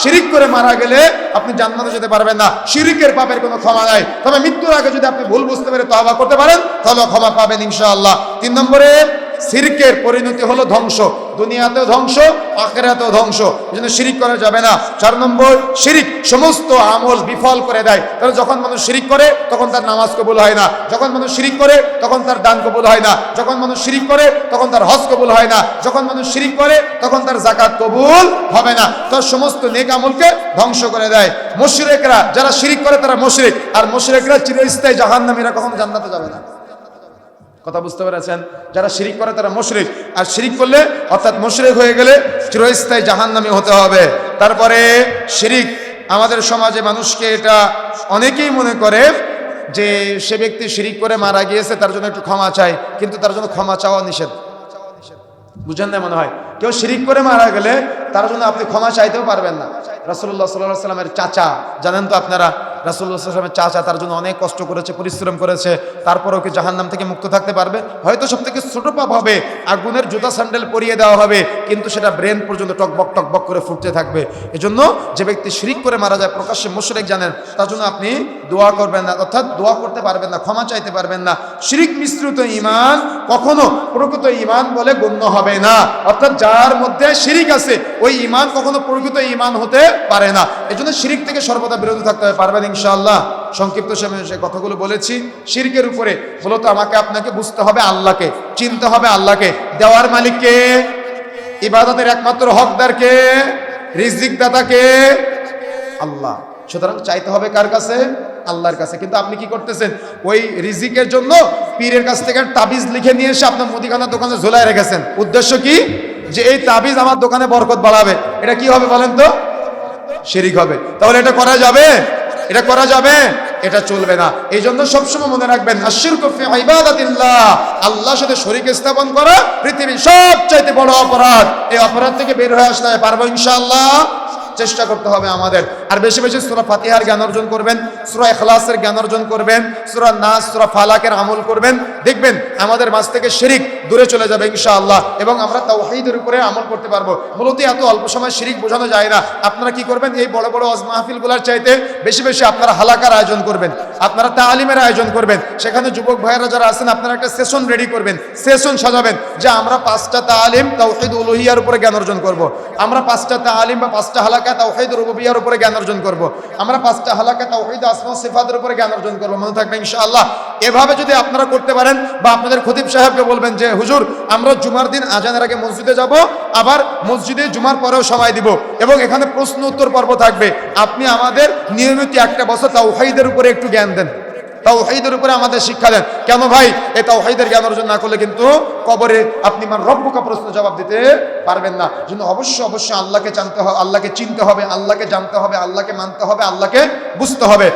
শিরিক করে মারা গেলে আপনি জান্নাতে যেতে পারবেন না। শিরিকের পাপের কোনো ক্ষমা নাই। তবে মৃত্যুর আগে যদি আপনি ভুল বুঝতে পেরে তহবা করতে পারেন, তাহলে ক্ষমা পাবেন ইনশাআল্লাহ। তিন নম্বরে সিরকের পরিণতি হলো ধ্বংস। দুনিয়াতেও ধ্বংস, আখেরাতেও ধ্বংস। এই জন্য শিরিক করা যাবে না। চার নম্বর, শিরিক সমস্ত আমল বিফল করে দেয়। তাহলে যখন মানুষ শিরিক করে, তখন তার নামাজ কবুল হয় না। যখন মানুষ শিরিক করে, তখন তার দান কবুল হয় না। যখন মানুষ শিরিক করে, তখন তার হজ কবুল হয় না। যখন মানুষ শিরিক করে, তখন তার জাকাত কবুল হবে না। তার সমস্ত নেক আমলকে ধ্বংস করে দেয়। মুশরিকরা, যারা শিরিক করে, তারা মুশরিক। আর মুশরিকরা চিরস্থায়ী জাহান্নামীরা কখনো জান্নাতে যাবে না। কথা বুঝতে পেরেছেন? যারা শিরিক করে, তারা মুশরিক। আর শিরিক করলে, অর্থাৎ মুশরিক হয়ে গেলে চিরস্থায়ী জাহান্নামী হতে হবে। তারপরে শিরিক। আমাদের সমাজে মানুষকে এটা অনেকেই মনে করে যে সে ব্যক্তি শিরিক করে মারা গিয়েছে, তার জন্য একটু ক্ষমা চাই। কিন্তু তার জন্য ক্ষমা চাওয়া নিষেধ। বুঝেন না মনে হয়? কেউ শিরিক করে মারা গেলে তার জন্য আপনি ক্ষমা চাইতেও পারবেন না। রাসুল্লাহ সাল্লাহ সাল্লামের চাচা, জানেন তো আপনারা? রাসুল্লাহ সাল্লামের চাচা তার জন্য অনেক কষ্ট করেছে, পরিশ্রম করেছে, তারপরেও কি জাহান্নাম থেকে মুক্ত থাকতে পারবে? হয়তো সব থেকে ছোট পাপ হবে, আগুনের জুতা স্যান্ডেল পরিয়ে দেওয়া হবে, কিন্তু সেটা ব্রেন পর্যন্ত টকবক টকবক করে ফুটতে থাকবে। এজন্য যে ব্যক্তি শিরিক করে মারা যায়, প্রকাশ্যে মুশরিক জানেন, তার জন্য আপনি দোয়া করবেন না, অর্থাৎ দোয়া করতে পারবেন না, ক্ষমা চাইতে পারবেন না। শিরিক মিশ্রিত ইমান কখনো প্রকৃত ইমান বলে গণ্য হবে না। অর্থাৎ যার মধ্যে শিরিক আছে, ওই ইমান কখনো প্রকৃত ইমান হতে পারে না। এজন্য শিরিক থেকে সর্বদা বিরত থাকতে হবে, পারবেন ইনশাআল্লাহ। সংক্ষিপ্ত সময়ে সে কথাগুলো বলেছি, শিরকের উপরে মূলত আমাকে আপনাকে বুঝতে হবে আল্লাহকে, চিনতে হবে আল্লাহকে। দেওয়ার মালিককে, ইবাদতের একমাত্র হকদারকে, রিজিক দাতাকে, আল্লাহ। সুতরাং চাইতে হবে কার কাছে? আল্লাহর কাছে। কিন্তু আপনি কি করতেছেন? ওই রিজিকের জন্য পীরের কাছ থেকে তাবিজ লিখে নিয়ে এসে আপনার মুদিখানার দোকানে ঝোলায় রেখেছেন। উদ্দেশ্য কি? যে এই তাবিজ আমার দোকানে বরকত বাড়াবে। এটা কি হবে বলেন তো? শিরিক হবে। তাহলে এটা করা যাবে? এটা করা যাবে, এটা চলবে না। এই জন্য সবসময় মনে রাখবেন আল্লাহর সাথে শরীর স্থাপন করা পৃথিবীর সবচাইতে বড় অপরাধ। এই অপরাধ থেকে বের হয়ে আসতে পারব ইনশাআল্লাহ। চেষ্টা করতে হবে আমাদের। আর বেশি বেশি সুরা ফাতিহার জ্ঞান অর্জন করবেন, সুরা এখলাসের জ্ঞান অর্জন করবেন, সুরা নাস, সুরা ফালাকের আমল করবেন। দেখবেন আমাদের মাঝ থেকে শিরিক দূরে চলে যাবে ইনশাআল্লাহ এবং আমরা তাওহীদের উপরে আমল করতে পারব। মূলত এত অল্প সময় শিরিক বোঝানো যায় না। আপনারা কি করবেন? এই বড় বড় অজ মাহফিলগুলোর চাইতে বেশি বেশি আপনারা হালাকার আয়োজন করবেন। আপনারা তালিমের আয়োজন করবেন। সেখানে যুবক ভাইয়েরা যারা আছেন, আপনারা একটা সেশন রেডি করবেন। সেশন সাজাবেন যে আমরা পাঁচটা তালিম তাওহীদ উলুহিয়ার উপরে জ্ঞান অর্জন করব। আমরা পাঁচটা তালিম বা পাঁচটা হালাকা তাওহীদ রুবুবিয়ার উপরে জ্ঞান অর্জন করব। আমরা পাঁচটা হালাকা তাওহীদ, আসমা, সিফাতের উপরে জ্ঞান অর্জন করব। মনে থাকবে ইনশাআল্লাহ। এভাবে যদি আপনারা করতে পারেন বা আপনাদের খতিব সাহেবকে বলবেন যে, হুজুর, আমরা জুমার দিন আজানের আগে মসজিদে যাব, আবার মসজিদে জুমার পরেও সময় দিব। এবং এখানে প্রশ্ন উত্তর পর্ব থাকবে। আপনি আমাদের নিয়মিত একটা বছর তাওহীদের উপরে একটু জ্ঞান দেন। তাওহীদের উপরে আমাদের শিক্ষা দেন। কেন ভাই? এই তাওহীদের জ্ঞান অর্জন না করলে কিন্তু কবরে আপনি মান রব্বুকা প্রশ্ন জবাব দিতে পারবেন না। জন্য অবশ্যই অবশ্যই আল্লাহকে জানতে হবে আল্লাহকে চিনতে হবে, আল্লাহকে জানতে হবে, আল্লাহকে মানতে হবে, আল্লাহকে বুঝতে হবে।